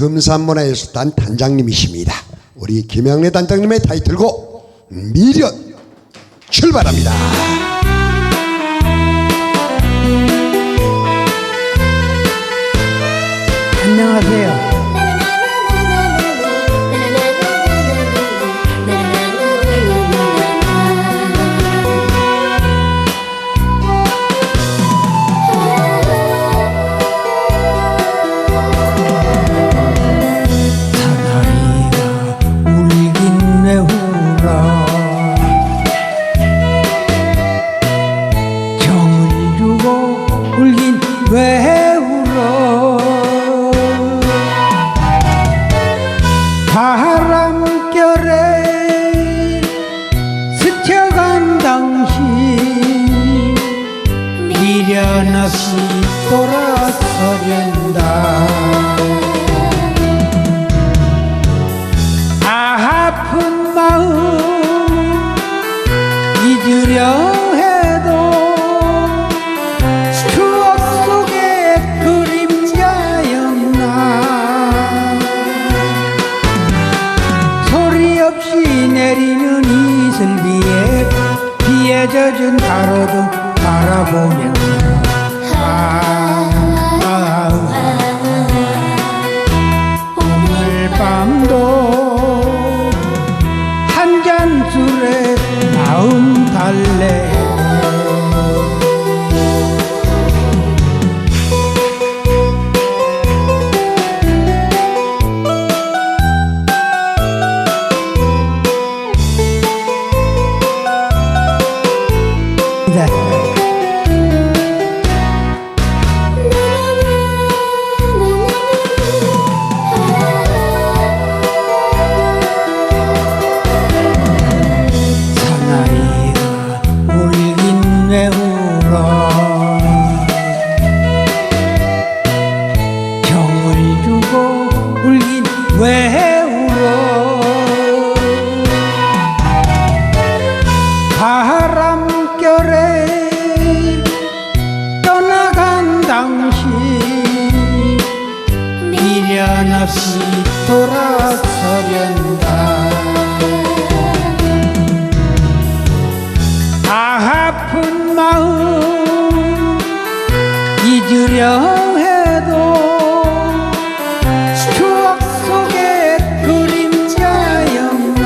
금산문화예술 단 단장님이십니다. 우리 김영래 단장님의 타이틀곡 미련 출발합니다. 안녕하세요. 울긴 왜 내리는 이슬비에 비에 젖은 가로등 바라보면 없이 돌아서련다. 아픈 마음 잊으려 해도 추억 속의 그림자였나.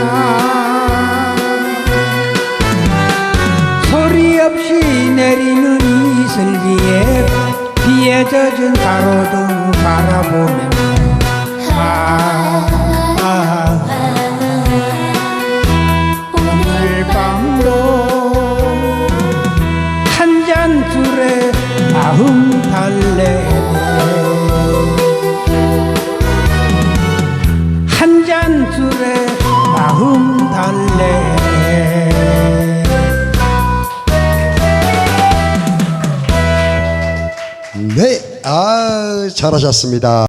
소리 없이 내리는 이슬비에 비에 젖은 가로등 바라보면 술에 마음 달래 한잔 술에 마음 달래 네, 아 잘하셨습니다.